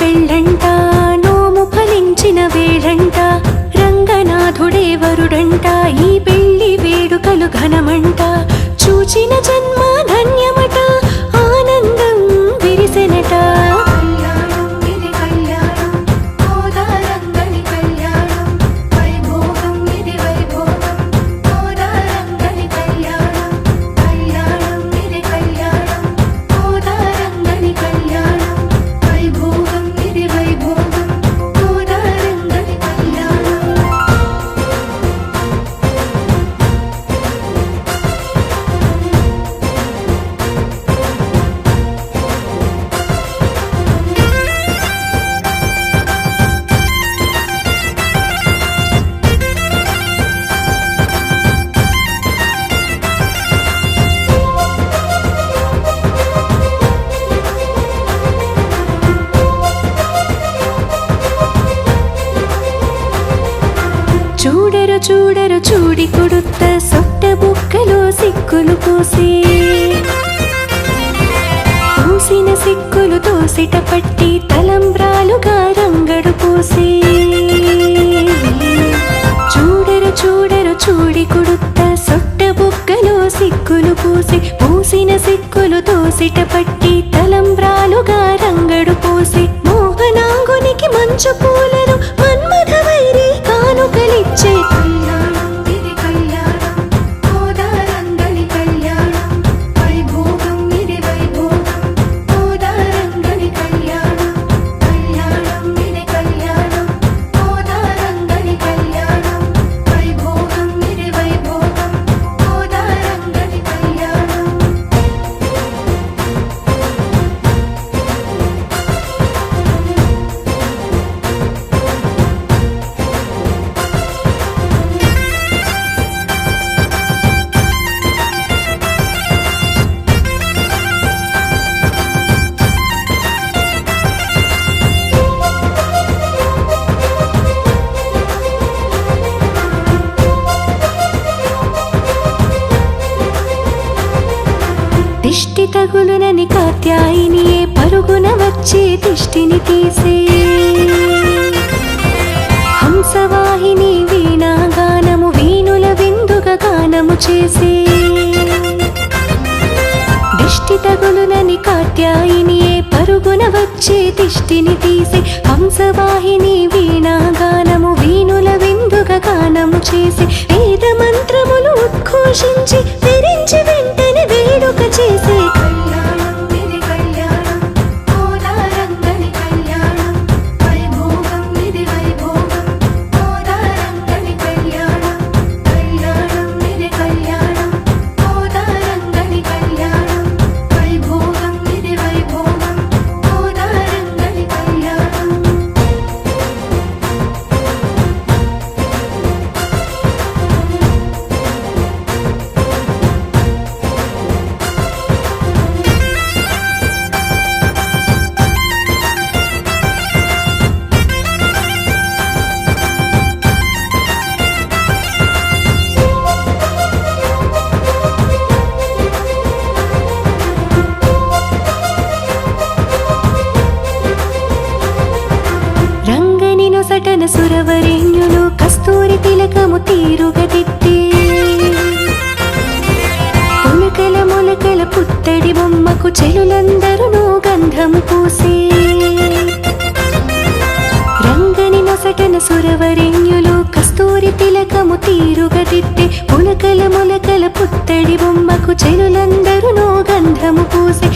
పెళ్ళంట నోము ఫలించిన వేళంట రంగనాథుడే వరుడంట ఈ పెళ్ళి వేడుకలు ఘనమంట. చూచిన జన్మ చూడరు చూడి కొడుತ್ತ సొట్ట బుక్కలో సిక్కులు పోసి పూసిన సిక్కులు తోసిట పట్టి తలంబ్రాలుగా రంగడు పోసి. చూడరు చూడరు చూడి కొడుత్త సొట్ట బుక్కలో సిక్కులు పూసి. పూసిన సిక్కులు తోసిట పట్టి తలంబ్రాలుగా రంగడు పోసి. మోహనాంగునికి మంచు పూలు దిష్టి తగులునని కాత్యాయినియే పరుగున వచ్చే దిష్టిని తీసే. హంసవాహిని వీణాగానము వీణుల విందుగా గానము చేసే. దిష్టి తగులునని కాత్యాయినియే పరుగున వచ్చే దిష్టిని తీసి. హంసవాహిని వీణాగానము వీణుల విందుగా గానము చేసి. వేద మంత్రములు ఉద్ఘోషించి తెరించి వెంట తిలకము తీరుగా మొలకల మొలకల పుత్తడి బొమ్మకు చెలులందరూ గంధము పూసి. రంగని నొసటన సురవరేణ్యులు కస్తూరి తిలకము తీరుగా మొలకల మొలకల పుత్తడి బొమ్మకు చెలులందరూ గంధము పూసి.